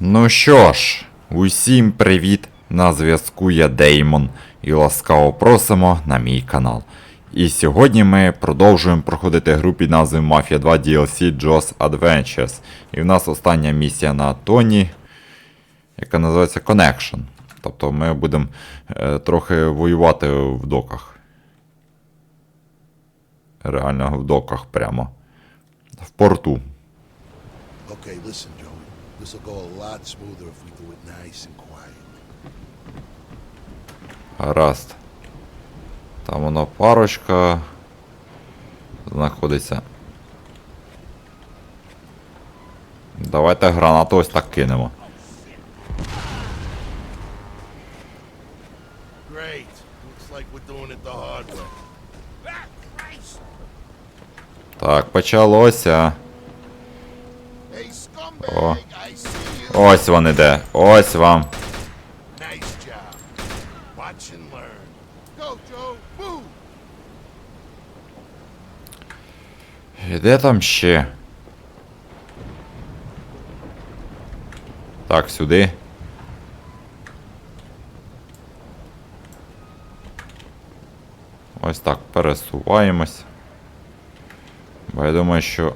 Ну що ж, усім привіт! На зв'язку я Деймон і ласкаво просимо на мій канал. І сьогодні ми продовжуємо проходити гру під назвою Mafia 2 DLC Jaws Adventures. І в нас остання місія на Тоні, яка називається Connection. Тобто ми будемо е, трохи воювати в доках. Реально в доках прямо. В порту. Okay, listen, Joey. This will go a lot smoother if we do it nice and quiet. Гаразд. Там воно парочка знаходиться. Давайте гранату ось так кинемо. Great. Looks like we're doing it the hard way. Так, почалося. Ось вони де. Ось вам. І де там ще? Так, сюди. Ось так, пересуваємось. Бо я думаю, що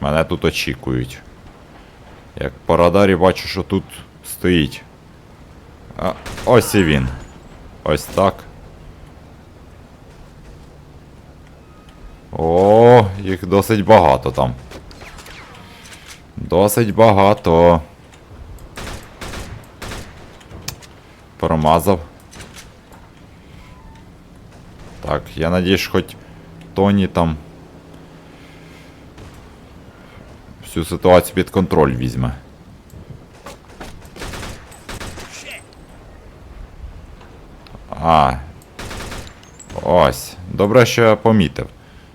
мене тут очікують. Як по радарі бачу, що тут стоїть. А, ось і він. Ось так. О, їх досить багато там. Досить багато. Промазав. Так, я надіюсь, хоч Тоні там всю ситуацію під контроль візьме. А. Ось. Добре, що я помітив.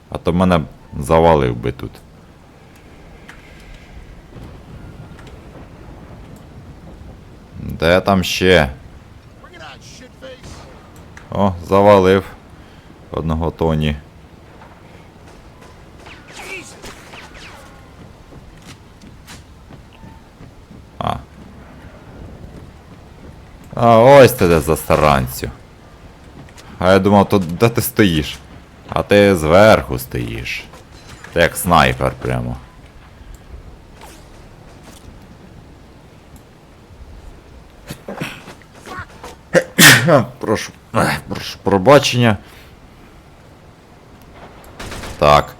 А то мене завалив би тут. Де там ще? О, завалив. Одного тоні. А ось ти де застаранцю. А я думав, то де ти стоїш? А ти зверху стоїш. Ти як снайпер прямо. прошу, прошу пробачення. Так.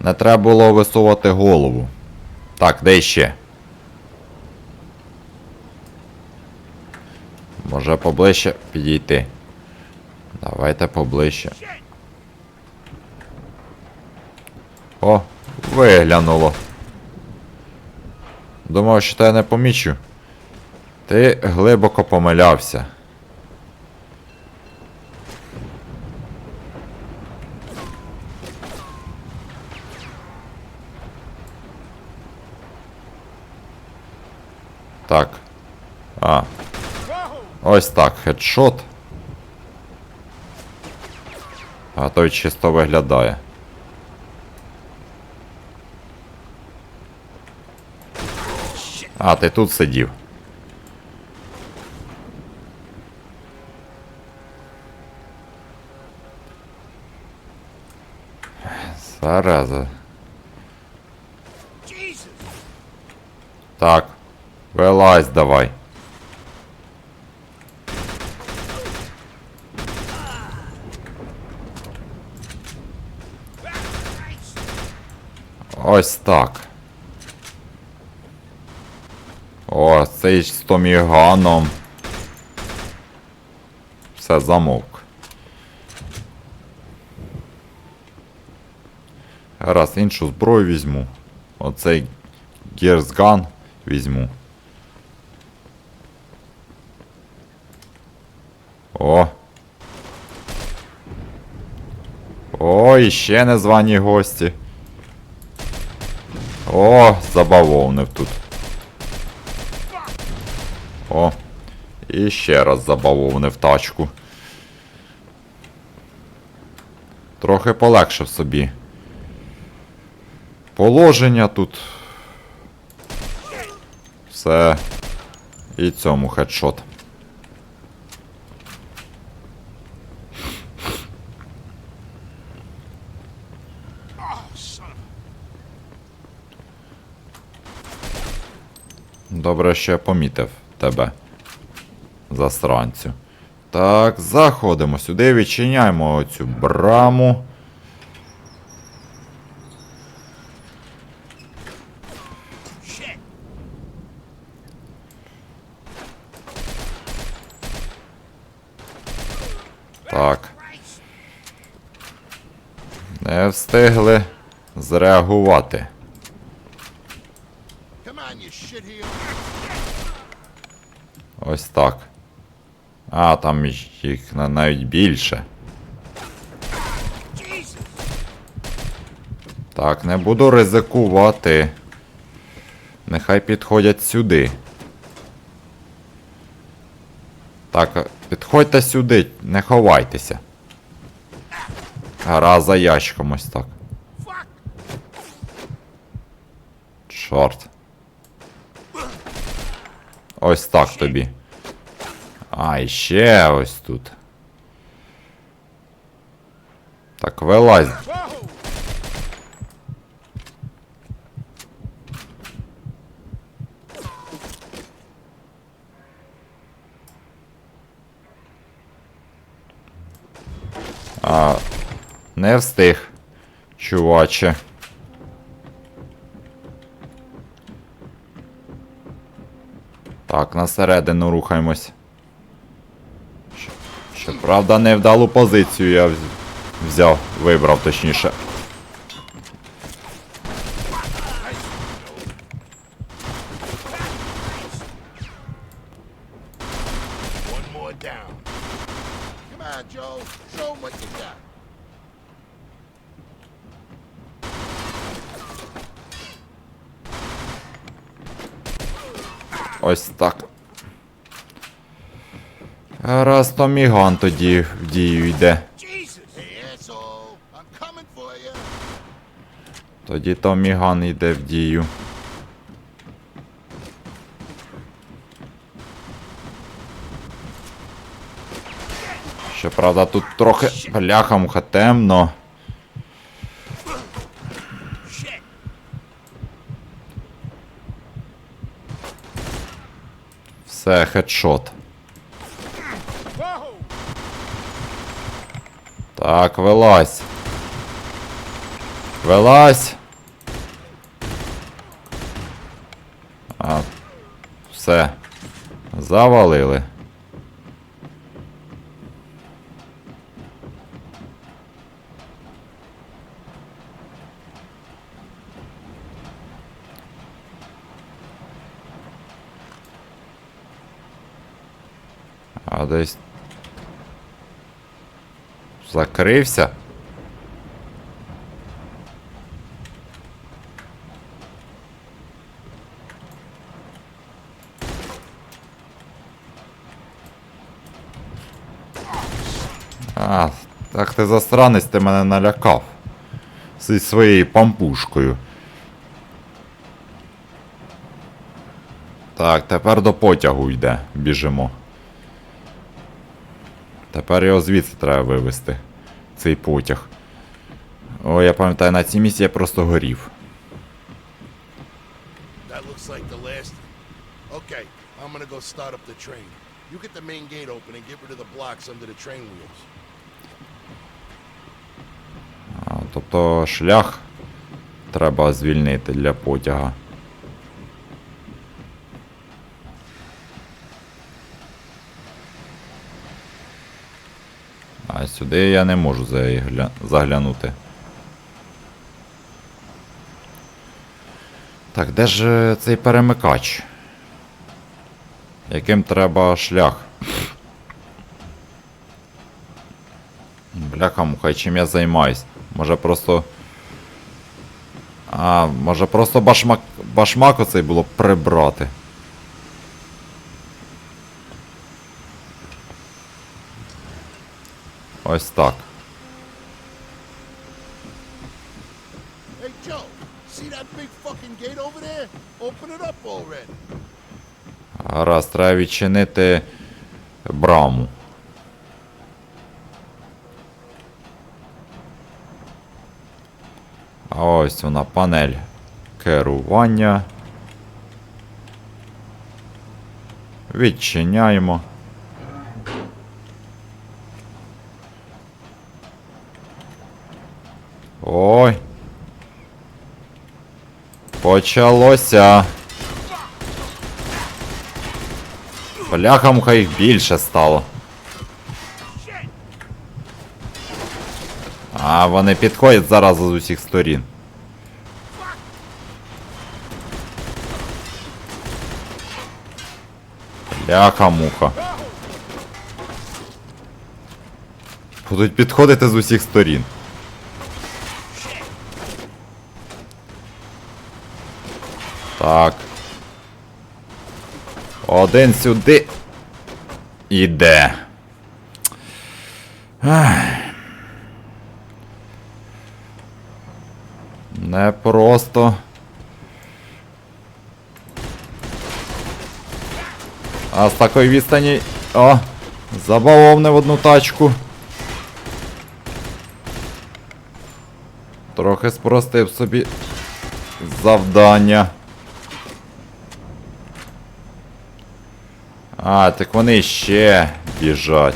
Не треба було висувати голову. Так, де ще? Може поближче підійти. Давайте поближче. О, виглянуло. Думав, що тебе не помічу. Ти глибоко помилявся. Так. А. Ось так, хедшот. А той чисто виглядає. А, ти тут сидів. Зараза. Так. Вилазь давай. Ось так. О, цей з Томіганом. Все замовк. Раз іншу зброю візьму. Оцей Герзган візьму. О. О, і ще незвані гості. О, забавовнив тут. О. І ще раз забавовнив тачку. Трохи полегшив собі. Положення тут Все. І цьому хедшот. Добре, що я помітив тебе. Засранцю. Так, заходимо сюди, відчиняємо цю браму. Так. Не встигли зреагувати. Come on, you shit here. Ось так. А, там їх навіть більше. Так, не буду ризикувати. Нехай підходять сюди. Так, підходьте сюди, не ховайтеся. Гаразд за ящиком ось так. Чорт. Ось так тобі. А, і ще ось тут. Так, вилазь. А, не встиг, чуваче. Так, на середину рухаємось. Щоправда, невдалу позицію я взяв, вибрав точніше. Ось так. Раз то міган тоді в дію йде. Тоді то міган йде в дію. Щоправда, тут трохи бляха-муха темно. Все, хедшот. Так, вилазь. Вилазь. А, все. Завалили. А десь. Закрився? А, так ти засранець, ти мене налякав. Зі своєю пампушкою. Так, тепер до потягу йде, біжимо. Тепер його звідси треба вивезти. Цей потяг. О, я пам'ятаю, на цій місці я просто горів. That looks like the last. Okay, I'm gonna go start up the train. You get the main gate open and get rid of the blocks under the train wheels. А, тобто шлях треба звільнити для потяга. А сюди я не можу загля- заглянути. Так, де ж е, цей перемикач? Яким треба шлях? Бляха муха, чим я займаюсь? Може просто. А, може просто башмак. Башмак оцей було прибрати. Ось так. Hey, Joe, see that big fucking gate over there? Open it up already. Гаразд, треба відчинити браму. А ось вона панель керування. Відчиняємо. Ой. Почалося. Бляха-муха їх більше стало. А вони підходять зараз з усіх сторін. Бляха-муха. Будуть підходити з усіх сторін. Так. Один сюди. Іде. Ах. Не просто. А з такої відстані. О! Забавовне в одну тачку. Трохи спростив собі завдання. А, так вони ще біжать.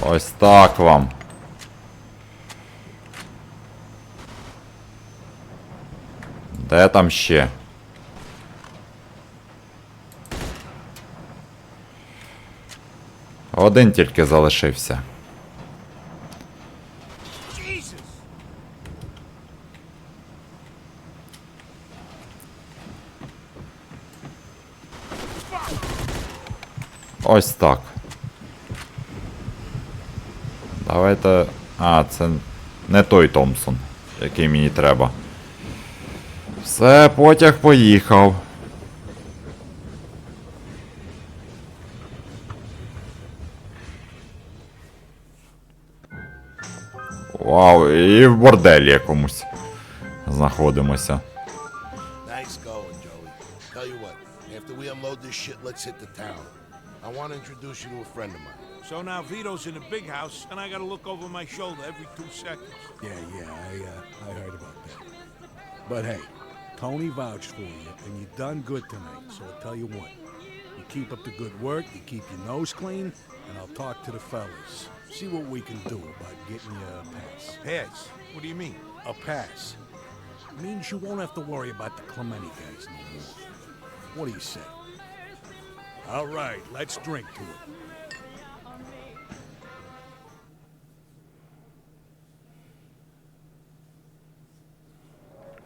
Ось так вам. Де там ще? Один тільки залишився. Ось так. Давайте. А, це не той Томпсон, який мені треба. Все, потяг поїхав. Вау, і в борделі якомусь знаходимося. Nice going, Joey. Tell you what, after we unload this shit, let's hit the town. I want to introduce you to a friend of mine. So now Vito's in the big house, and I gotta look over my shoulder every two seconds. Yeah, yeah, I, uh, I heard about that. But hey, Tony vouched for you, and you done good tonight. So I'll tell you what: you keep up the good work, you keep your nose clean, and I'll talk to the fellas. See what we can do about getting you a pass. Pass? What do you mean? A pass means you won't have to worry about the Clementi guys no more. What do you say? All right, let's drink to it.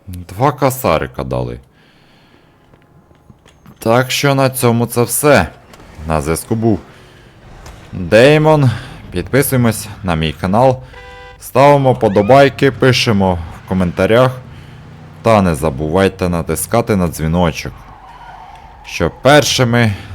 Два касарика дали. Так що на цьому це все. На зв'язку був Деймон. Підписуємось на мій канал. Ставимо подобайки, пишемо в коментарях. Та не забувайте натискати на дзвіночок, щоб першими